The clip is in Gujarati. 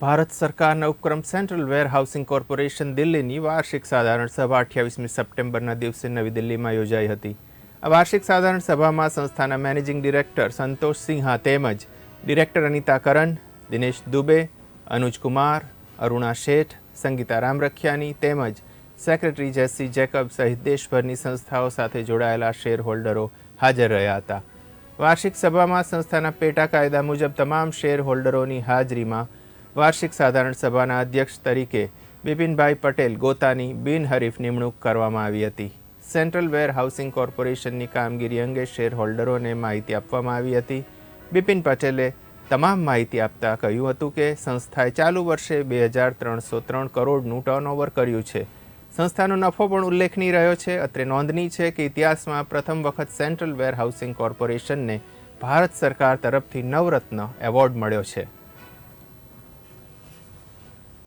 ભારત સરકારના ઉપક્રમ સેન્ટ્રલ વેર હાઉસિંગ કોર્પોરેશન દિલ્હીની વાર્ષિક સાધારણ સભા અઠ્યાવીસમી સપ્ટેમ્બરના દિવસે નવી દિલ્હીમાં યોજાઈ હતી. આ વાર્ષિક સાધારણ સભામાં સંસ્થાના મેનેજિંગ ડિરેક્ટર સંતોષ સિંહા તેમજ ડિરેક્ટર અનિતા કરન, દિનેશ દુબે, અનુજ કુમાર, અરુણા શેઠ, સંગીતા રામરખિયાની તેમજ સેક્રેટરી જેસી જેકબ સહિત દેશભરની સંસ્થાઓ સાથે જોડાયેલા શેર હોલ્ડરો હાજર રહ્યા હતા. વાર્ષિક સભામાં સંસ્થાના પેટા કાયદા મુજબ તમામ શેર હોલ્ડરોની હાજરીમાં વાર્ષિક સાધારણ સભાના અધ્યક્ષ તરીકે બિપિનભાઈ પટેલ ગોતાની બિનહરીફ નિમણૂક કરવામાં આવી હતી. સેન્ટ્રલ વેર હાઉસિંગ કોર્પોરેશનની કામગીરી અંગે શેર હોલ્ડરોને માહિતી આપવામાં આવી હતી. બિપિન પટેલે તમામ માહિતી આપતા કહ્યું હતું કે સંસ્થાએ ચાલુ વર્ષે બે હજાર ત્રણસો ત્રણ કરોડનું ટર્નઓવર કર્યું છે. સંસ્થાનો નફો પણ ઉલ્લેખનીય રહ્યો છે. અત્રે નોંધનીય છે કે ઇતિહાસમાં પ્રથમ વખત સેન્ટ્રલ વેર હાઉસિંગ કોર્પોરેશનને ભારત સરકાર તરફથી નવરત્ન એવોર્ડ મળ્યો છે.